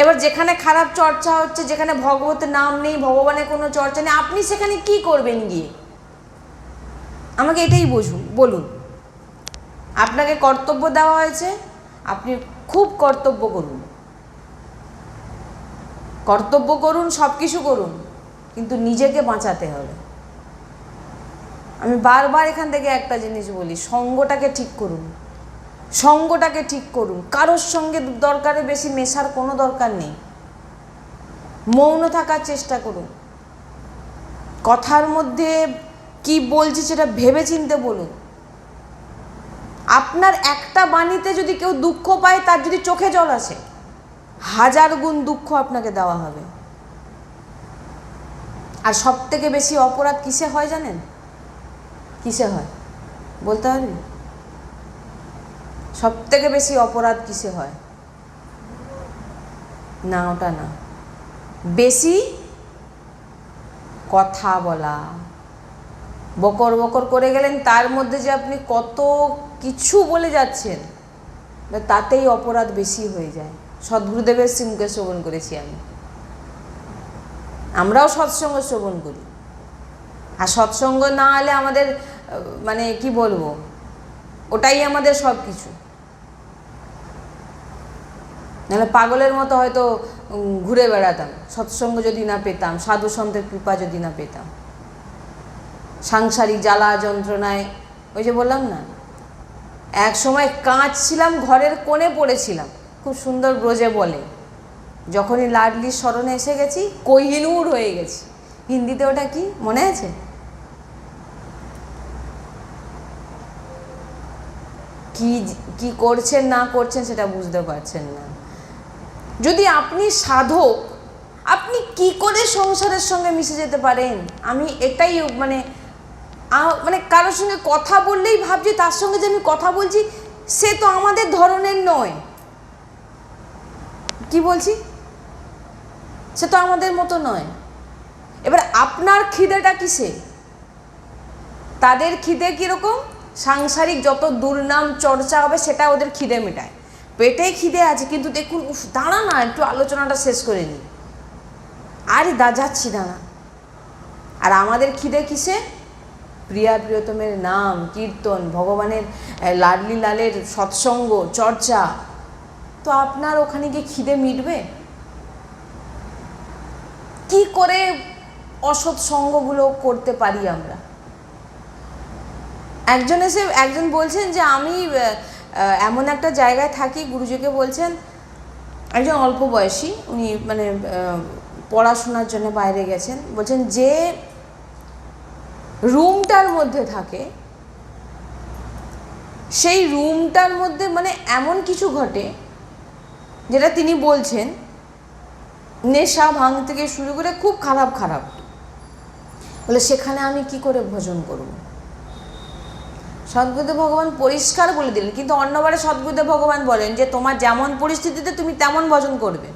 এবার যেখানে খারাপ চর্চা হচ্ছে, যেখানে ভগবতের নাম নেই, ভগবানের কোনো চর্চা নেই, আপনি সেখানে কি করবেন গিয়ে? আমাকে এটাই বুঝুন, বলুন। আপনাকে কর্তব্য দেওয়া হয়েছে, আপনি খুব কর্তব্য করুন। কর্তব্য করুন সব কিছু করুন, কিন্তু নিজেকে বাঁচাতে হবে। আমি বারবার এখান থেকে একটা জিনিস বলি, সঙ্গটাকে ঠিক করুন। সঙ্গটাকে ঠিক করুন। কারোর সঙ্গে দরকারে বেশি মেশার কোনো দরকার নেই। মৌন থাকার চেষ্টা করুন। কথার মধ্যে কি বলছি সেটা ভেবে চিনতে বলুন। আপনার একটা বাণীতে যদি কেউ দুঃখ পায়, তার যদি চোখে জল আসে, হাজার গুণ দুঃখ আপনাকে দেওয়া হবে। আর সব থেকে বেশি অপরাধ কিসে হয় জানেন? কিসে হয়? বলতে পারবি সব থেকে বেশি অপরাধ কিসে হয়? না, ওটা না। বেশি কথা বলা। বকর বকর করে গেলেন, তার মধ্যে যে আপনি কত কিছু বলে যাচ্ছেন তাতেই অপরাধ বেশি হয়ে যায়। সদ্গুরুদেবের সিমকে শ্রবণ করেছি আমি। আমরাও সৎসঙ্গ শ্রবণ করি। আর সৎসঙ্গ না হলে আমাদের মানে কি বলব, ওটাই আমাদের সব কিছু নাহলে পাগলের মতো হয়তো ঘুরে বেড়াতাম। সৎসঙ্গ যদি না পেতাম সাধু সন্তের কৃপা যদি না পেতাম। সাংসারিক জ্বালা যন্ত্রণায়, ওই যে বললাম না, এক সময় কাঁদছিলাম, ঘরের কোণে পড়েছিলাম। খুব সুন্দর ব্রজে বলে, যখনই লাডলির স্মরণে এসে গেছি, কোহিনূর হয়ে গেছি। হিন্দিতে ওটা কি? মনে আছে? কি কি করছেন, না করছেন, সেটা বুঝতে পারছেন না। যদি আপনি সাধক, আপনি কি করে সংসারের সঙ্গে মিশে যেতে পারেন? আমি এটাই মানে মানে কারোর সঙ্গে কথা বললেই ভাবছি, তার সঙ্গে যে আমি কথা বলছি, সে তো আমাদের ধরনের নয়। কি বলছি? সে তো আমাদের মতো নয়। এবার আপনার খিদেটা কিসে তাদের খিদে কীরকম? সাংসারিক যত দুর্নাম চর্চা হবে, সেটা ওদের খিদে মেটায়। পেটে খিদে আছে, কিন্তু দেখুন, উফ, দাঁড়া না, একটু আলোচনাটা শেষ করে নিই আরে, দা, যাচ্ছি, দাঁড়া। আর আমাদের খিদে কিসে? প্রিয়া প্রিয়তমের নাম, কীর্তন, ভগবানের লাডলি লালের সৎসঙ্গ, চর্চা। তো আপনার ওখানে গিয়ে খিদে মিটবে? কি করে অসৎ সঙ্গগুলো করতে পারি আমরা? একজন এসে, একজন বলছেন যে আমি এমন একটা জায়গায় থাকি, গুরুজিকে বলছেন, একজন অল্প বয়সী, উনি মানে পড়াশোনার জন্য বাইরে গেছেন, বলছেন যে রুমটার মধ্যে থাকে, সেই রুমটার মধ্যে মানে এমন কিছু ঘটে, যেটা তিনি বলছেন, নেশা ভাঙ থেকে শুরু করে খুব খারাপ খারাপ। বলে, সেখানে আমি কি করে ভোজন করব? সদ্গুরুদেব ভগবান পরিষ্কার বলে দিলেন, কিন্তু অন্যবারে সদ্গুরুদেব ভগবান বলেন যে, তোমার যেমন পরিস্থিতিতে তুমি তেমন ভজন করবে।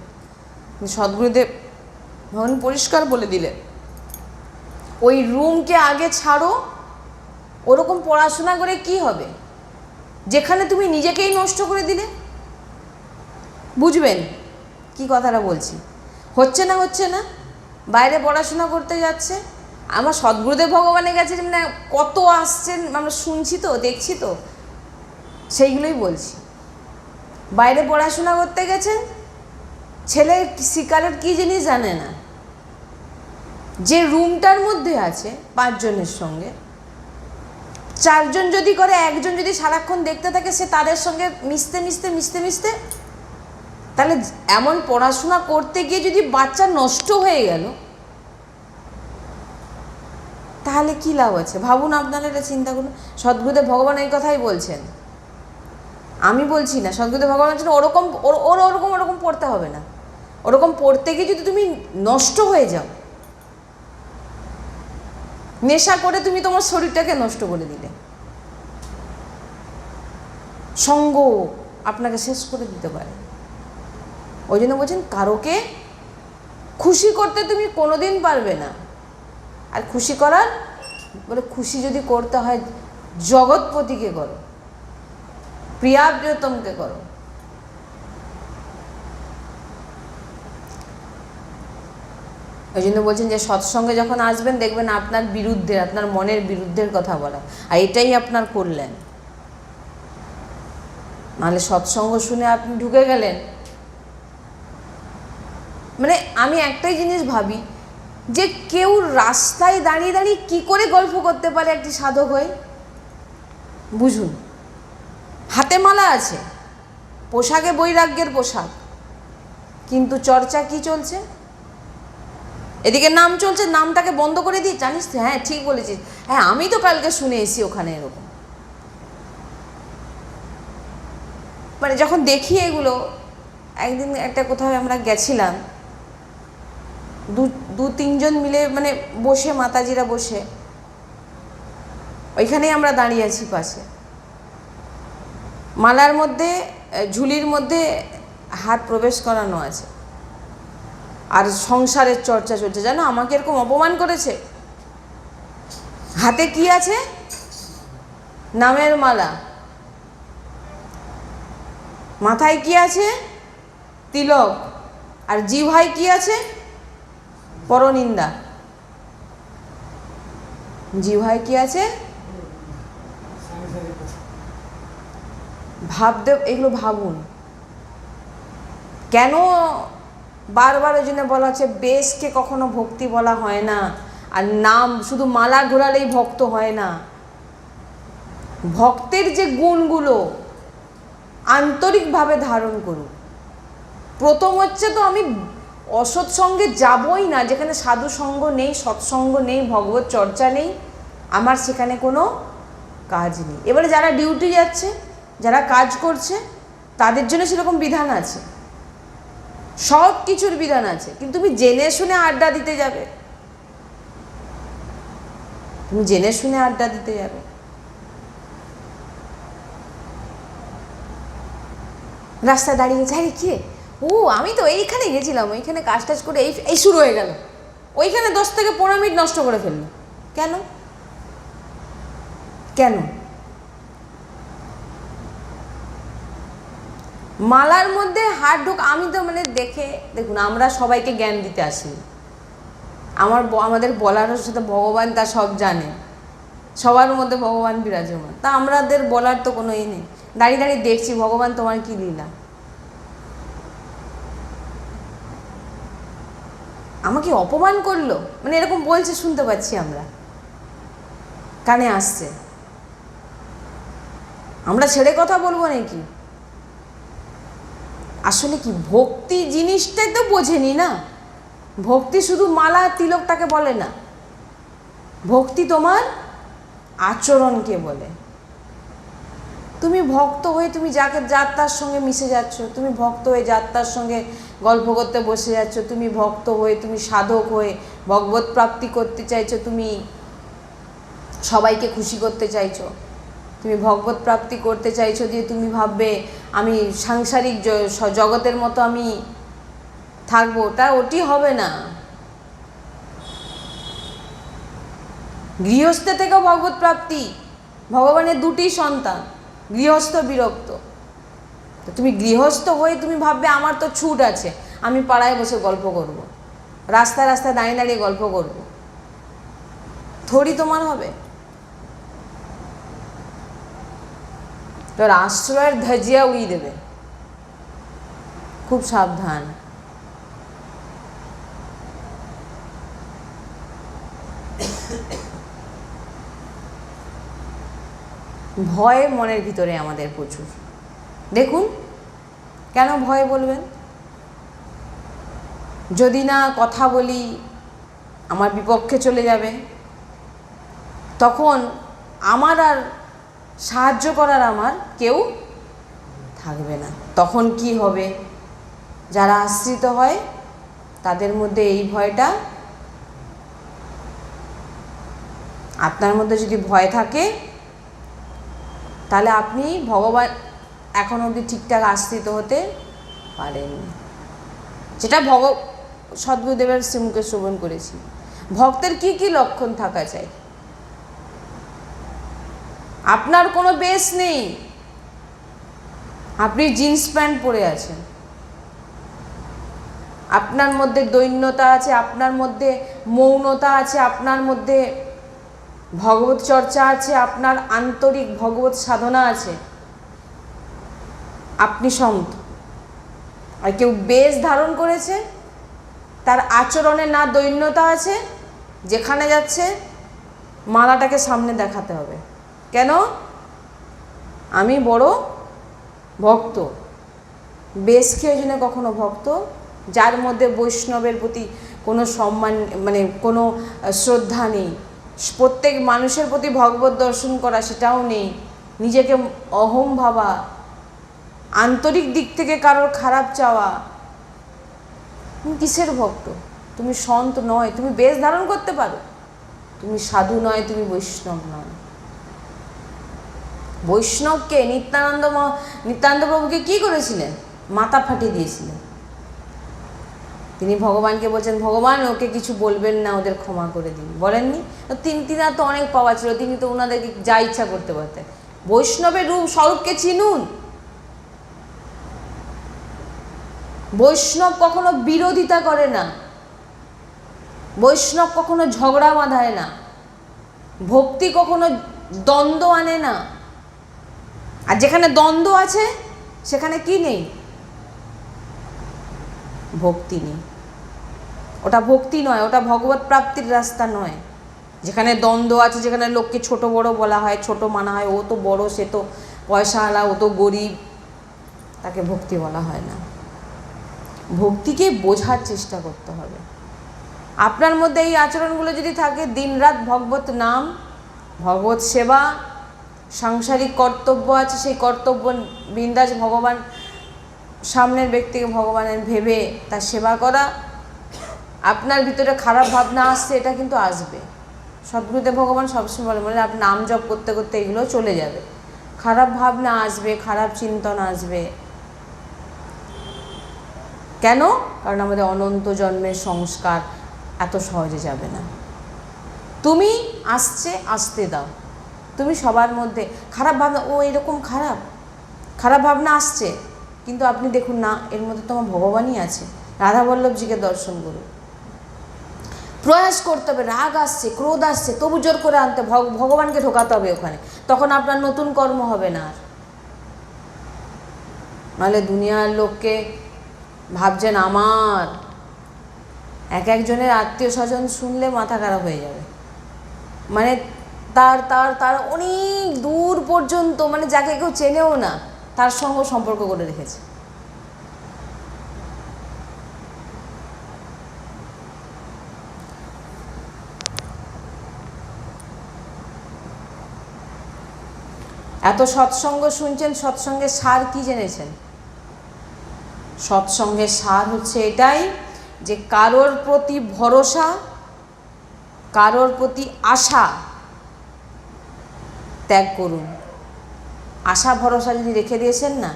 সদ্গুরুদেব ভগবান পরিষ্কার বলে দিলেন, ওই রুমকে আগে ছাড়ো, ওরকম পড়াশোনা করে কি হবে? যেখানে তুমি নিজেকেই নষ্ট করে দিলে? বুঝবেন কি কথাটা বলছি? হচ্ছে না হচ্ছে না, বাইরে পড়াশোনা করতে যাচ্ছে আমার সদ্গুরুদেব ভগবানের কাছে মানে কত আসছেন, আমরা শুনছি তো, দেখছি তো, সেইগুলোই বলছি। বাইরে পড়াশোনা করতে গেছেন ছেলে সিগারেট কী জিনিস জানে না। যে রুমটার মধ্যে আছে পাঁচজনের সঙ্গে, চারজন যদি করে, একজন যদি সারাক্ষণ দেখতে থাকে, সে তাদের সঙ্গে মিশতে মিশতে মিশতে মিশতে, তাহলে এমন পড়াশোনা করতে গিয়ে যদি বাচ্চা নষ্ট হয়ে গেল তাহলে কি লাভ আছে? ভাবুন আপনারা এটা চিন্তা করুন। সদ্গুরুদেব ভগবান এই কথাই বলছেন। আমি বলছি না, সদ্গুরুদেব ভগবান বলছেন, ওরকম, ওর ওর, ওরকম ওরকম পড়তে হবে না। ওরকম পড়তে গিয়ে যদি তুমি নষ্ট হয়ে যাও, নেশা করে তুমি তোমার শরীরটাকে নষ্ট করে দিলে। সঙ্গ আপনাকে শেষ করে দিতে পারে। ওই জন্য বলছেন, কারোকে খুশি করতে তুমি কোনোদিন পারবে না। আর খুশি করার, বলে খুশি যদি করতে হয়, জগৎপতিকে করো প্রিয়া প্রিয়তমকে করো। ওই জন্য বলছেন যে সৎসঙ্গে যখন আসবেন, দেখবেন আপনার বিরুদ্ধে, আপনার মনের বিরুদ্ধের কথা বলা। আর এটাই আপনার করলেন। নাহলে সৎসঙ্গ শুনে আপনি ঢুকে গেলেন। মানে আমি একটাই জিনিস ভাবি যে কেউ রাস্তায় দাঁড়িয়ে দাঁড়িয়ে কি করে গল্প করতে পারে একটি সাধক হয়ে? বুঝুন, হাতে মালা আছে, পোশাকে বৈরাগ্যের পোশাক, কিন্তু চর্চা কি চলছে? এদিকে নাম চলছে, নামটাকে বন্ধ করে দিই জানিস তো হ্যাঁ ঠিক বলেছিস। হ্যাঁ আমি তো কালকে শুনে এসি ওখানে এরকম। মানে যখন দেখি এগুলো, একদিন একটা কোথাও আমরা গেছিলাম দু দু তিনজন মিলে মানে বসে, মাতাজিরা বসে। ওইখানেই আমরা দাঁড়িয়ে আছি পাশে। মালার মধ্যে ঝুলির মধ্যে হাত প্রবেশ করানো আছে। আর সংসারের চর্চা চলছে। জানো, আমাকে এরকম অপমান করেছে? হাতে কি আছে? নামের মালা। মাথায় কি আছে? তিলক। আর জিভায় কি আছে? পরনিন্দা। জিভায় কি আছে? ভাবতে, এগুলো ভাবুন। কেন বারবার ওই জন্য বলা হচ্ছে, বেশকে কখনো ভক্তি বলা হয় না, আর নাম শুধু মালা ঘোরালেই ভক্ত হয় না। ভক্তের যে গুণগুলো আন্তরিকভাবে ধারণ করুন। প্রথম হচ্ছে তো আমি অসৎ সঙ্গে যাবই না, যেখানে সাধু সঙ্গ নেই সৎসঙ্গ নেই, ভগবত চর্চা নেই, আমার সেখানে কোনো কাজ নেই। এবারে যারা ডিউটি যাচ্ছে, যারা কাজ করছে, তাদের জন্য সেরকম বিধান আছে। সব কিছুর বিধান আছে। কিন্তু তুমি জেনে শুনে আড্ডা দিতে যাবে। তুমি জেনে শুনে আড্ডা দিতে যাবে। রাস্তায় দাঁড়িয়ে আরে কে? ও, আমি তো এইখানে গেছিলাম, ওইখানে কাজ টাজ করে এই এই শুরু হয়ে গেল। ওইখানে দশ থেকে পনেরো মিনিট নষ্ট করে ফেলল। কেন? কেন? মালার মধ্যে হাত ঢোক, আমি তো মানে দেখে, দেখুন, আমরা সবাইকে জ্ঞান দিতে আসি। আমার আমাদের বলার সাথে ভগবান তা সব জানে। সবার মধ্যে ভগবান বিরাজমান। তা আমাদের বলার তো কোনো ই নেই। দাঁড়িয়ে দাঁড়িয়ে দেখছি, ভগবান তোমার কি লীলা? আমাকে অপমান করল? মানে এরকম বলছে, শুনতে পাচ্ছি আমরা। কানে আসছে। আমরা ছেড়ে কথা বলব নাকি? আসলে কি ভক্তি জিনিসটাই তো বোঝেনি না? ভক্তি শুধু মালা আর তিলকটাকে বলে না। ভক্তি তোমার আচরণকে বলে। তুমি ভক্ত হয়ে তুমি যাকে যার তার সঙ্গে মিশে যাচ্ছ, তুমি ভক্ত হয়ে যার তার সঙ্গে গল্প করতে বসে যাচ্ছ, তুমি ভক্ত হয়ে, তুমি সাধক হয়ে ভগবত প্রাপ্তি করতে চাইছো, তুমি সবাইকে খুশি করতে চাইছো, তুমি ভগবত প্রাপ্তি করতে চাইছো যে তুমি ভাববে, আমি সাংসারিক জগতের মতো আমি থাকব, তা ওটি হবে না। গৃহস্থ থেকেও ভগবত প্রাপ্তি, ভগবানের দুটি সন্তান। গৃহস্থ বিরক্ত তো তুমি গৃহস্থ হয়ে তুমি ভাববে, আমার তো ছুট আছে, আমি পাড়ায় বসে গল্প করব। রাস্তায় রাস্তায় দাঁড়িয়ে দাঁড়িয়ে গল্প করব। থরি তোমার হবে তোর আশ্রয়ের ধজিয়া উড়িয়ে দেবে খুব সাবধান ভয় মনের ভিতরে আমাদের প্রচুর। দেখুন, কেন ভয় বলবেন? যদি না কথা বলি, আমার বিপক্ষে চলে যাবে। তখন আমার আর সাহায্য করার আমার কেউ থাকবে না। তখন কি হবে? যারা আশ্রিত হয়, তাদের মধ্যে এই ভয়টা আপনার মধ্যে যদি ভয় থাকে তাহলে আপনি ভগবান এখন অবধি ঠিকঠাক আশ্রিত হতে পারেননি। যেটা ভগ, সদ্গুরুদেবের শ্রীমুখে শ্রবণ করেছি। ভক্তের কি কি লক্ষণ থাকা চাই? আপনার কোনো বেস নেই। আপনি জিন্স প্যান্ট পরে আছেন। আপনার মধ্যে দৈন্যতা আছে, আপনার মধ্যে মৌনতা আছে, আপনার মধ্যে ভগবত চর্চা আছে, আপনার আন্তরিক ভগবত সাধনা আছে। আপনি সন্ত। আর কেউ বেশ ধারণ করেছে, তার আচরণে না দৈন্যতা আছে, যেখানে যাচ্ছে, মালাটাকে সামনে দেখাতে হবে। কেন? আমি বড় ভক্ত। বেশ খেয়ে জন্য কখনো ভক্ত, যার মধ্যে বৈষ্ণবের প্রতি কোনো সম্মান মানে কোনো শ্রদ্ধা নেই। প্রত্যেক মানুষের প্রতি ভগবত দর্শন করা সেটাও নেই। নিজেকে অহম ভাবা, আন্তরিক দিক থেকে কারোর খারাপ চাওয়া। তুমি কিসের ভক্ত? তুমি সন্ত নয়, তুমি বেশ ধারণ করতে পারো। তুমি সাধু নয়, তুমি বৈষ্ণব নয়। বৈষ্ণবকে নিত্যানন্দ নিত্যানন্দ প্রভুকে কি করেছিলেন? মাথা ফাটিয়ে দিয়েছিলেন। তিনি ভগবানকে বলছেন, ভগবান, ওকে কিছু বলবেন না, ওদের ক্ষমা করে দিন। বলেননি। তিনি, তিনার তো অনেক পাওয়া ছিল, তিনি তো ওনাদেরকে যা ইচ্ছা করতে পারতেন। বৈষ্ণবের রূপ স্বরূপকে চিনুন। বৈষ্ণব কখনো বিরোধিতা করে না। বৈষ্ণব কখনো ঝগড়া বাঁধায় না। ভক্তি কখনো দ্বন্দ্ব আনে না। আর যেখানে দ্বন্দ্ব আছে, সেখানে কি নেই? ভক্তি নেই। ওটা ভক্তি নয়, ওটা ভগবত প্রাপ্তির রাস্তা নয়। যেখানে দ্বন্দ্ব আছে, যেখানে লোককে ছোট বড় বলা হয়, ছোট মানা হয়, ও তো বড়, সে তো পয়সাওয়ালা, ও তো গরিব, তাকে ভক্তি বলা হয় না। ভক্তিকে বোঝার চেষ্টা করতে হবে। আপনার মধ্যে এই আচরণগুলো যদি থাকে, দিনরাত ভগবত নাম, ভগবত সেবা, সাংসারিক কর্তব্য আছে, সেই কর্তব্য বিন্দাস ভগবান, সামনের ব্যক্তিকে ভগবানের ভেবে তার সেবা করা আপনার ভিতরে খারাপ ভাবনা আসছে, এটা কিন্তু আসবে। সদ্গুরুদেব ভগবান সবসময় বলে মানে আপনি নাম জপ করতে করতে এগুলো চলে যাবে। খারাপ ভাবনা আসবে, খারাপ চিন্তন আসবে। কেন? কারণ আমাদের অনন্ত জন্মের সংস্কার এত সহজে যাবে না। তুমি আসছে, আসতে দাও। তুমি সবার মধ্যে খারাপ ভাবনা, ও এরকম খারাপ। খারাপ ভাবনা আসছে, কিন্তু আপনি দেখুন না, এর মধ্যে তোমার ভগবানই আছে। রাধা বল্লভজিকে দর্শন করুন। প্রয়াস করতে হবে, রাগ আসছে, ক্রোধ আসছে, তবু জোর করে আনতে ভগ- ভগবানকে ঢোকাতে হবে ওখানে। তখন আপনার নতুন কর্ম হবে না আর। নাহলে দুনিয়ার লোককে ভাবছেন আমার। এক একজনের আত্মীয় স্বজন শুনলে মাথা খারাপ হয়ে যাবে। মানে তার তার তার অনেক দূর পর্যন্ত মানে যাকে কেউ চেনেও না, তার সঙ্গে সম্পর্ক করে রেখেছে। এত সৎসঙ্গ শুনছেন সৎসঙ্গের সার কি জেনেছেন? সৎসঙ্গের সার হচ্ছে এটাই যে কারোর প্রতি ভরসা, কারোর প্রতি আশা ত্যাগ করুন। আশা, ভরসা যদি রেখে দিয়েছেন না,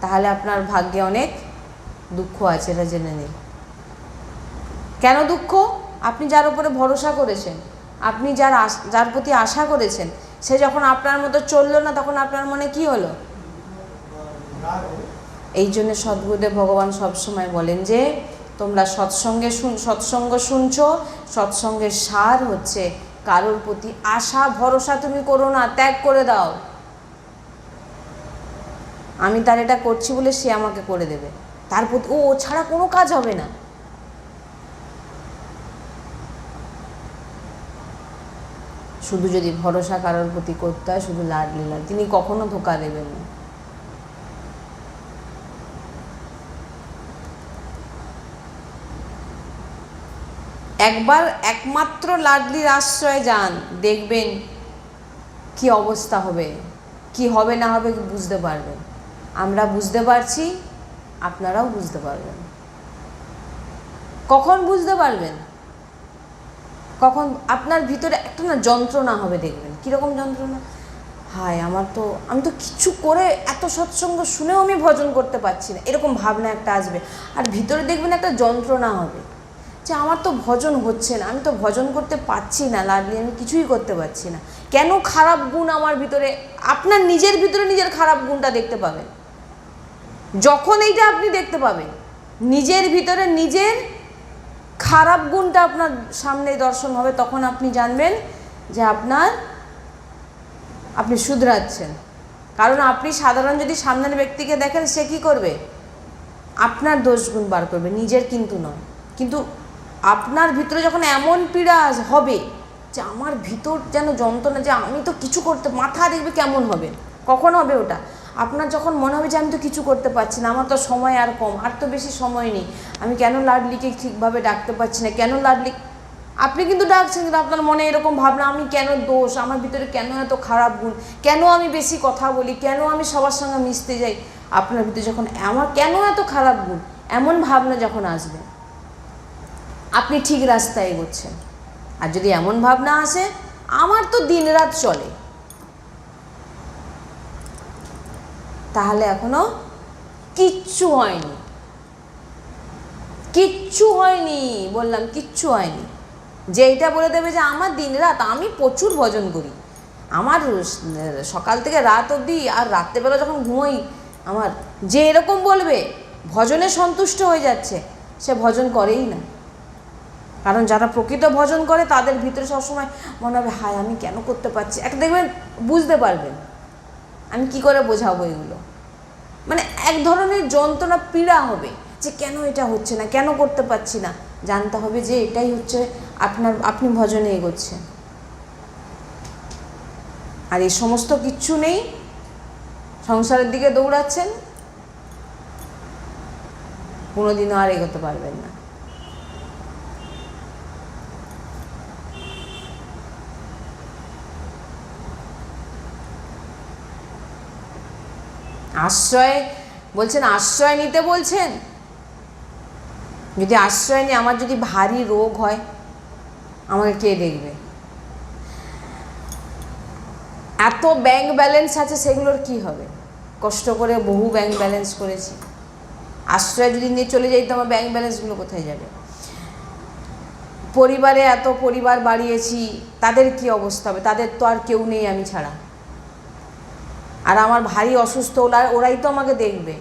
তাহলে আপনার ভাগ্যে অনেক দুঃখ আছে এটা জেনে নিন। কেন দুঃখ? আপনি যার উপরে ভরসা করেছেন, আপনি যার যার প্রতি আশা করেছেন সে যখন আপনার মতো চলল না, তখন আপনার মনে কি হলো? এই জন্য সদ্গুরুদেব ভগবান সবসময় বলেন যে, তোমরা সৎসঙ্গে শুন, সৎসঙ্গ শুনছো, সৎসঙ্গের সার হচ্ছে কারোর প্রতি আশা, ভরসা তুমি করো না, ত্যাগ করে দাও। আমি তার এটা করছি বলে সে আমাকে করে দেবে। তার প্রতি, ও ও ছাড়া কোনো কাজ হবে না। শুধু যদি ভরসা কারোর প্রতি করতে হয়, শুধু লাড লীলা তিনি কখনো ধোকা দেবেন না। একবার একমাত্র লাডলির আশ্রয়ে যান, দেখবেন কি অবস্থা হবে, কি হবে না হবে বুঝতে পারবেন। আমরা বুঝতে পারছি, আপনারাও বুঝতে পারবেন। কখন বুঝতে পারবেন? কখন আপনার ভিতরে একটা না যন্ত্রণা হবে দেখবেন। কীরকম যন্ত্রণা? হায়, আমার তো, আমি তো কিছু করে এত সৎসঙ্গ শুনেও আমি ভজন করতে পারছি না। এরকম ভাবনা একটা আসবে। আর ভিতরে দেখবেন একটা যন্ত্রণা হবে যে আমার তো ভজন হচ্ছে না। আমি তো ভজন করতে পারছি না লাডলি আমি কিছুই করতে পারছি না। কেন খারাপ গুণ আমার ভিতরে? আপনার নিজের ভিতরে নিজের খারাপ গুণটা দেখতে পাবেন। যখন এইটা আপনি দেখতে পাবেন, নিজের ভিতরে নিজের খারাপ গুণটা আপনার সামনে দর্শন হবে, তখন আপনি জানবেন যে আপনার, আপনি শুধরাচ্ছেন। কারণ আপনি সাধারণ যদি সামনের ব্যক্তিকে দেখেন, সে কি করবে? আপনার দোষগুণ বার করবে, নিজের কিন্তু নয়। কিন্তু আপনার ভিতরে যখন এমন পীড়া হবে যে আমার ভিতর যেন যন্ত্রণা, যে আমি তো কিছু করতে, মাথা দেখবে কেমন হবে? কখন হবে ওটা। আপনার যখন মনে হবে যে আমি তো কিছু করতে পারছি না, আমার তো সময় আর কম, আর তো বেশি সময় নেই। আমি কেন লাডলিকে ঠিকভাবে ডাকতে পারছি না? কেন লাডলি আপনি কিন্তু ডাকছেন, কিন্তু আপনার মনে এরকম ভাবনা, আমি কেন দোষ? আমার ভিতরে কেন এত খারাপ গুণ? কেন আমি বেশি কথা বলি? কেন আমি সবার সঙ্গে মিশতে যাই? আপনার ভিতরে যখন আমার কেন এত খারাপ গুণ? এমন ভাবনা যখন আসবে, আপনি ঠিক রাস্তায় এগোচ্ছেন। আর যদি এমন ভাবনা আসে, আমার তো দিনরাত চলে। তাহলে এখনও কিচ্ছু হয়নি। কিচ্ছু হয়নি, বললাম কিচ্ছু হয়নি। যে এইটা বলে দেবে যে আমার দিনরাত আমি প্রচুর ভজন করি। আমার সকাল থেকে রাত অবধি আর রাত্রেবেলা যখন ঘুমোই, আমার যে এরকম বলবে, ভজনে সন্তুষ্ট হয়ে যাচ্ছে, সে ভজন করেই না। কারণ যারা প্রকৃত ভজন করে, তাদের ভিতরে সবসময় মনে হবে, হায়, আমি কেন করতে পারছি? একটা দেখবেন, বুঝতে পারবেন। আমি কি করে বোঝাবো এগুলো? মানে এক ধরনের যন্ত্রণা পীড়া হবে যে কেন এটা হচ্ছে না, কেন করতে পারছি না। জানতে হবে যে এটাই হচ্ছে আপনার, আপনি ভজনে এগোচ্ছেন আর এই সমস্ত কিচ্ছু নেই, সংসারের দিকে দৌড়াচ্ছেন, কোনোদিনও আর এগোতে পারবেন না। আশ্রয়, বলছেন, আশ্রয় নিতে বলছেন? যদি আশ্রয় নিয়ে, আমার যদি ভারী রোগ হয়, আমাকে কে দেখবে? এত ব্যাংক ব্যালেন্স আছে, সেগুলোর কি হবে? কষ্ট করে বহু ব্যাংক ব্যালেন্স করেছি। আশ্রয় যদি নিয়ে চলে যাই, তো আমার ব্যাংক ব্যালেন্সগুলো কোথায় যাবে? পরিবারে এত পরিবার বাড়িয়েছি, তাদের কি অবস্থা হবে? তাদের তো আর কেউ নেই আমি ছাড়া। আর আমার ভারী অসুস্থ ওরা ওরাই তো আমাকে দেখবে।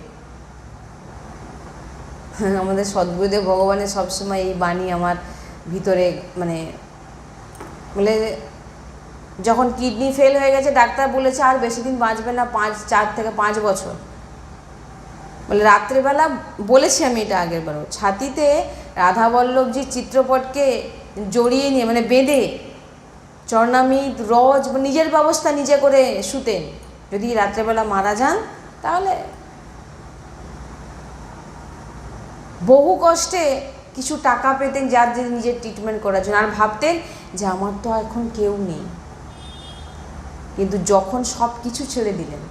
আমাদের সদ্গুরুদেব ভগবানের সবসময় এই বাণী আমার ভিতরে মানে বলে যখন কিডনি ফেল হয়ে গেছে, ডাক্তার বলেছে আর বেশি দিন বাঁচবে না, পাঁচ, চার থেকে পাঁচ বছর। বলে রাত্রেবেলা বলেছি আমি এটা আগের বারও। ছাতিতে রাধাবল্লভজির চিত্রপটকে জড়িয়ে নিয়ে মানে বেঁধে, চর্ণামিত রজ, নিজের ব্যবস্থা নিজে করে শুতেন। যদি রাত্রেবেলা মারা যান, তাহলে বহু কষ্টে কিছু টাকা পেতেন যার যে নিজের ট্রিটমেন্ট করার জন্য। আর ভাবতেন যে আমার তো এখন কেউ নেই। কিন্তু যখন সব কিছু ছেড়ে দিলেন,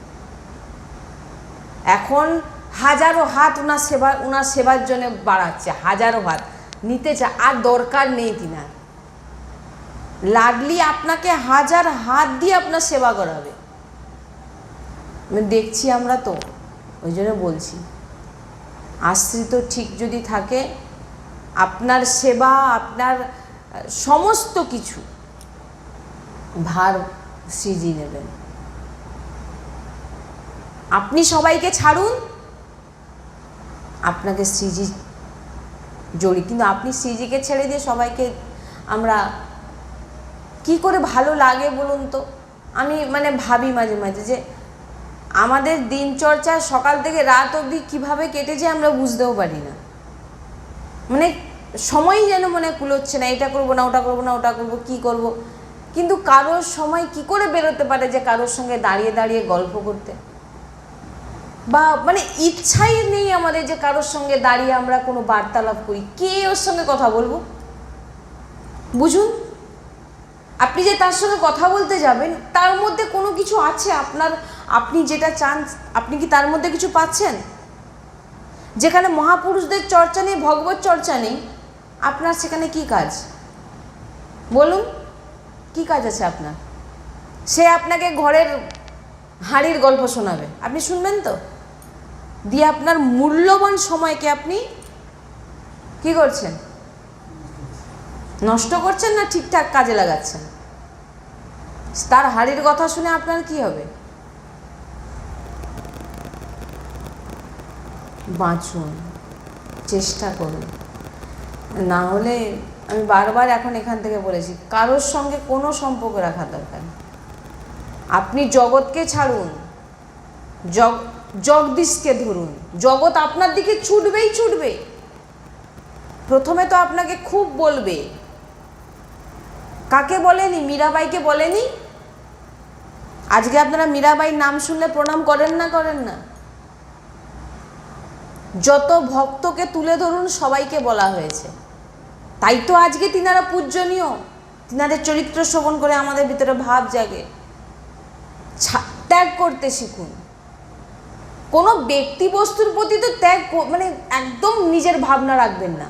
এখন হাজারো হাত ওনার সেবা, ওনার সেবার জন্য বাড়াচ্ছে, হাজারো হাত। নিতে চা, আর দরকার নেই তিনার। লাডলি আপনাকে হাজার হাত দিয়ে আপনার সেবা করাবে। দেখছি আমরা তো, ওই জন্য বলছি। আশ্রিত ঠিক যদি থাকে, আপনার সেবা, আপনার সমস্ত কিছু ভার শ্রীজি নেবেন। আপনি সবাইকে ছাড়ুন, আপনাকে শ্রীজি জড়ি, কিন্তু আপনি শ্রীজিকে ছেড়ে দিয়ে সবাইকে আমরা কি করে ভালো লাগে বলুন তো? আমি মানে ভাবি মাঝে মাঝে যে আমাদের দিনচর্চা সকাল থেকে রাত অবধি কীভাবে কেটেছে আমরা বুঝতেও পারি না। মানে সময় যেন মনে কুলোচ্ছে না, এটা করব না, ওটা করব না, ওটা করব, কী করব। কিন্তু কারোর সময় কি করে বেরোতে পারে যে কারোর সঙ্গে দাঁড়িয়ে দাঁড়িয়ে গল্প করতে? বা মানে ইচ্ছাই নেই আমাদের যে কারোর সঙ্গে দাঁড়িয়ে আমরা কোনো বার্তালাপ করি। কে ওর সঙ্গে কথা বলব? বুঝুন? আপনি যে তার সঙ্গে কথা বলতে যাবেন, তার মধ্যে কোনো কিছু আছে আপনার আপনি যেটা চান, আপনি কি তার মধ্যে কিছু পাচ্ছেন? যেখানে মহাপুরুষদের চর্চা নেই, ভগবত চর্চা নেই, আপনার সেখানে কি কাজ? বলুন, কি কাজ আছে আপনার? সে আপনাকে ঘরের হাঁড়ির গল্প শোনাবে। আপনি শুনবেন তো? দিয়ে আপনার মূল্যবান সময়কে আপনি কি করছেন? নষ্ট করছেন না ঠিকঠাক কাজে লাগাচ্ছেন? তার হাড়ির কথা শুনে আপনার কি হবে? বাঁচুন, চেষ্টা করুন। না হলে আমি বারবার এখন এখান থেকে বলেছি, কারোর সঙ্গে কোনো সম্পর্ক রাখা দরকার আপনি জগৎকে ছাড়ুন, জগ, জগদীশকে ধরুন। জগৎ আপনার দিকে ছুটবেই ছুটবে। প্রথমে তো আপনাকে খুব বলবে। কাকে বলেনি? মীরাবাইকে বলেনি? আজকে আপনারা মীরাবাইর নাম শুনলে প্রণাম করেন না করেন না? যত ভক্তকে তুলে ধরুন, সবাইকে বলা হয়েছে। তাই তো আজকে তিনারা পূজনীয়। তিনাদের চরিত্র শ্রবণ করে আমাদের ভিতরে ভাব জাগে। ত্যাগ করতে শিখুন। কোনো ব্যক্তি বস্তুর প্রতি তো ত্যাগ মানে একদম নিজের ভাবনা রাখবেন না।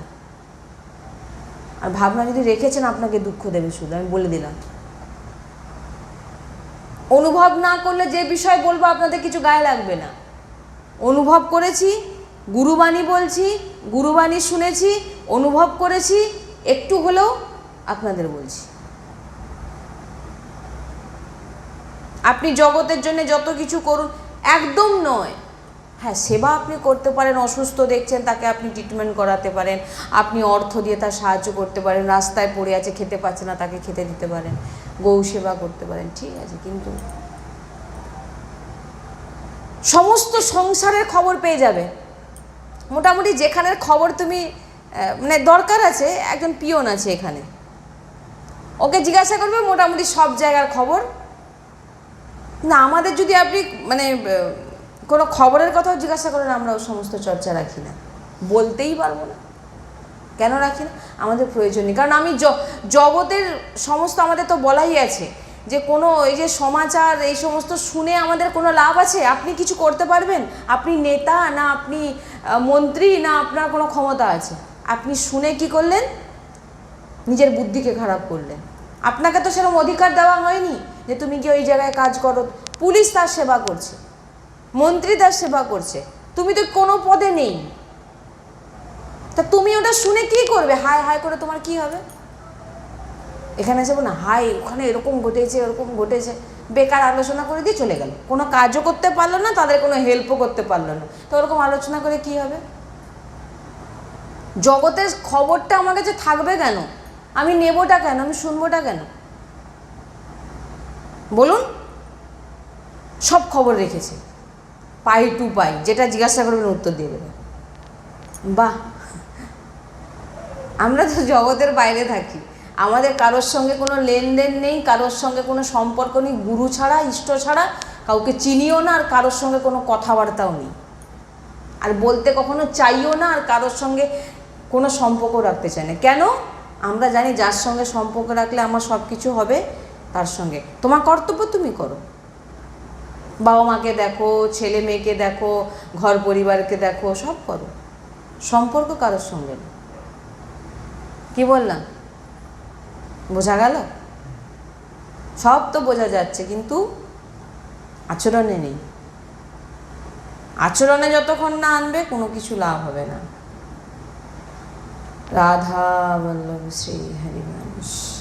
আর ভাবনা যদি রেখেছেন, আপনাকে দুঃখ দেবে শুধু, আমি বলে দিলাম। অনুভব না করলে যে বিষয় বলব, আপনাদের কিছু গায়ে লাগবে না। অনুভব করেছি গুরুবাণী বলছি, গুরুবাণী শুনেছি, অনুভব করেছি, একটু হলেও আপনাদের বলছি। আপনি জগতের জন্য যত কিছু করুন, একদম নয়। হ্যাঁ সেবা আপনি করতে পারেন, অসুস্থ দেখছেন, তাকে আপনি ট্রিটমেন্ট করাতে পারেন, আপনি অর্থ দিয়ে তার সাহায্য করতে পারেন, রাস্তায় পড়ে আছে, খেতে পাচ্ছে না, তাকে খেতে দিতে পারেন গৌ সেবা করতে পারেন, ঠিক আছে, কিন্তু সমস্ত সংসারের খবর পেয়ে যাবে। মোটামুটি যেখানের খবর তুমি মানে দরকার আছে, একজন পিয়ন আছে এখানে। ওকে জিজ্ঞাসা করবে মোটামুটি সব জায়গার খবর। না আমাদের যদি আপনি মানে কোনো খবরের কথাও জিজ্ঞাসা করেন, আমরা ও সমস্ত চর্চা রাখি না। বলতেই পারব না। কেন রাখি না? আমাদের প্রয়োজন নেই। কারণ আমি জগতের সমস্ত আমাদের তো বলাই আছে যে কোনো এই যে সমাচার, এই সমস্ত শুনে আমাদের কোনো লাভ আছে? আপনি কিছু করতে পারবেন? আপনি নেতা না আপনি মন্ত্রী, না আপনার কোনো ক্ষমতা আছে? আপনি শুনে কি করলেন? নিজের বুদ্ধিকে খারাপ করলেন। আপনাকে তো সেরকম অধিকার দেওয়া হয়নি যে তুমি কি ওই জায়গায় কাজ করো। পুলিশ তার সেবা করছে। মন্ত্রী তার সেবা করছে। তুমি তো কোনো পদে নেই। তা তুমি ওটা শুনে কি করবে? হায় হায় করে তোমার কি হবে? এখানে এসে না, হায়, ওখানে এরকম ঘটেছে এরকম ঘটেছে। বেকার আলোচনা করে দিয়ে চলে গেল। কোনো কাজও করতে পারল না, তাদের কোনো হেল্পও করতে পারল না। তো ওরকম আলোচনা করে কি হবে? জগতের খবরটা আমার কাছে থাকবে কেন? আমি নেবোটা কেন? আমি শুনবোটা কেন? বলুন। সব খবর রেখেছে। পাই টু পাই, যেটা জিজ্ঞাসা করবেন উত্তর দিয়ে দেবে। বাহ! আমরা তো জগতের বাইরে থাকি। আমাদের কারোর সঙ্গে কোনো লেনদেন নেই, কারোর সঙ্গে কোনো সম্পর্ক নেই, গুরু ছাড়া, ইষ্ট ছাড়া, কাউকে চিনিও না আর কারোর সঙ্গে কোনো কথাবার্তাও নেই। আর বলতে কখনো চাইও না আর কারোর সঙ্গে কোনো সম্পর্ক রাখতে চাই না। কেন? আমরা জানি যার সঙ্গে সম্পর্ক রাখলে আমার সব কিছু হবে, তার সঙ্গে। তোমার কর্তব্য তুমি করো। বাবা মাকে দেখো, ছেলে মেয়েকে দেখো, ঘর পরিবারকে দেখো, সব করো। সম্পর্ক কারোর সঙ্গে না কি বললাম? বোঝা গেল? সব তো বোঝা যাচ্ছে, কিন্তু আচরণে নেই। আচরণে যতক্ষণ না আনবে, কোনো কিছু লাভ হবে না। রাধা বল্লভ শ্রী হরিবংশ।